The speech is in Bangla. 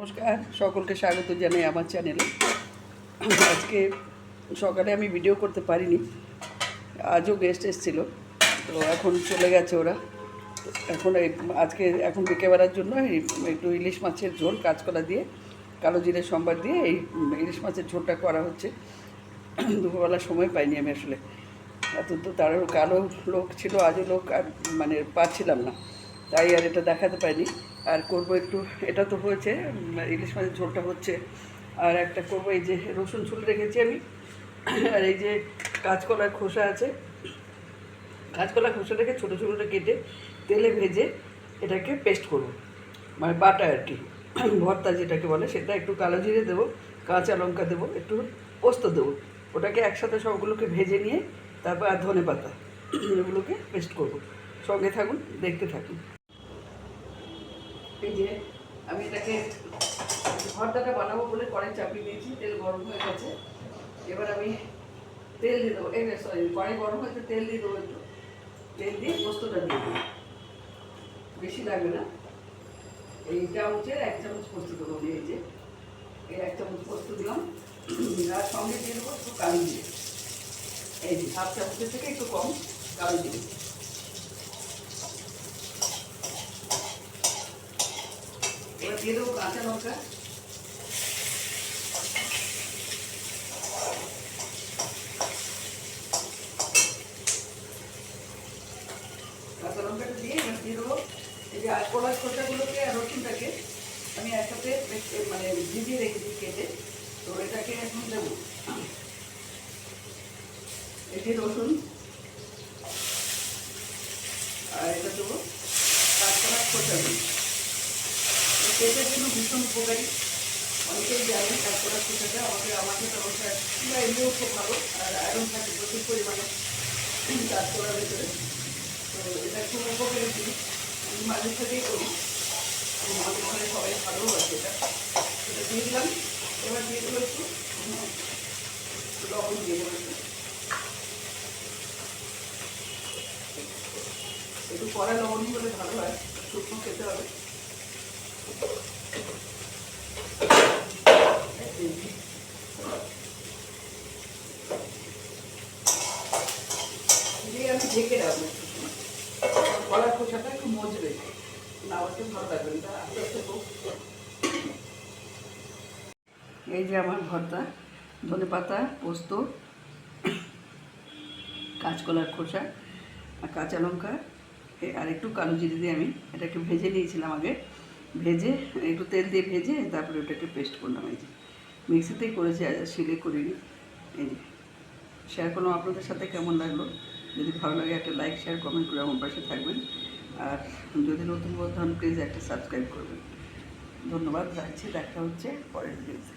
নমস্কার, সকলকে স্বাগত জানাই আমার চ্যানেলে। আজকে সকালে আমি ভিডিও করতে পারিনি, আজও গেস্ট এসেছিল, তো এখন চলে গেছে ওরা। এখন এই, আজকে এখন বিকেবেলার জন্য একটু ইলিশ মাছের ঝোল কাঁচকলা দিয়ে, কালো জিরে সম্বার দিয়ে এই ইলিশ মাছের ঝোলটা করা হচ্ছে। দুপুরবেলা সময় পাইনি আমি আসলে। এত তো তারও কালো লোক ছিল, আজও লোক আর মানে পাচ্ছিলাম না। তাই আর এটা দেখাতে পাইনি। আর করব একটু, এটা তো হয়েছে ইলিশ মাছের ঝোলটা হচ্ছে। আর একটা করব এই যে রসুন ছুলে রেখেছি আমি। আর এই যে কাঁচকলার খোসা আছে। কাঁচকলা খোসাটাকে ছোটো ছোটো করে কেটে তেলে ভেজে এটাকে পেস্ট করব। মানে বাটা আর কি। ভর্তা যেটাকে বলে, সেটা একটু কালো জিরে দেবো, কাঁচা লঙ্কা দেবো, একটু পোস্ত দেবো। ওটাকে একসাথে সবগুলোকে ভেজে নিয়ে তারপর আর ধনে পাতা, এগুলোকে পেস্ট করব। সঙ্গে থাকুন, দেখতে থাকুন। এই আমি এটাকে ভর্তাটা বানাবো বলে কড়াই চাপিয়ে দিয়েছি, তেল গরম হয়ে গেছে। এবার আমি তেল দিয়ে দেবো। এই সরি কড়াই গরম হয়েছে তেল দিয়ে দেবো একটু। তেল দিয়ে পোস্তটা দিয়ে দেবো। বেশি লাগবে না। এই চামচের এক চামচ পোস্ত দেবো এই যে। এই এক চামচ পোস্ত দিলাম। আর সঙ্গে দিয়ে দেবো একটু কালি দিয়ে এই হাফ চামচের থেকে একটু কম কালি দিয়ে দিয়ে দেবো, কাঁচা লঙ্কা। কাঁচা লঙ্কাটা দিয়ে এবার দিয়ে দেবো এই যে কলার খোসাগুলোকে আর রসুনটাকে আমি একসাথে মানে ভিজিয়ে রেখেছি কেটে। তো এটাকে এখন দেবো। যে রসুন আর এটা দেবো কাঁচকলার খোসাগুলো পেটের জন্য ভীষণ উপকারী। অনেকেই জানেন কাঁচকলার খোসাটা আমাকে আমাকে তো অবশ্যই বা এমনিও খুব ভালো, আর আয়রন থাকে প্রচুর পরিমাণে। চাষ করার ভেতরে। তো এটা খুব উপকারী জিনিস। আমি মাঝে সাথেই করি। আমাদের ঘরে সবাই ভালো আছে এটা এটা দিয়ে দিলাম। এবার দিয়ে দেবো একটু লবণ দিয়ে দেবো একটু। একটু কড়া লবণ হলে ভালো হয়, শুকনো খেতে হবে দিয়ে আমি ঢেকে রাখব কলার খোসাটা একটু মজবে। না হলে ভালো লাগবে না আস্তে আস্তে। এই যে আমার ভর্তা, ধনে পাতা, পোস্ত, কাঁচকলার খোসা আর কাঁচা লঙ্কা। আর একটু কালো জিরে দিয়ে আমি এটাকে ভেজে নিয়েছিলাম আগে। ভেজে, একটু তেল দিয়ে ভেজে, তারপরে ওটাকে পেস্ট করলাম। এই যে মিক্সিতেই করেছি, আর শিলে করিনি। এই যে, শেয়ার করলাম। আপনাদের সাথে কেমন লাগল? যদি ভালো লাগে একটা লাইক শেয়ার কমেন্ট করে আমার পাশে থাকবেন। আর যদি নতুন বন্ধু হন প্লিজ একটা সাবস্ক্রাইব করবেন। ধন্যবাদ, রাখছি, দেখা হচ্ছে পরের ভিডিওতে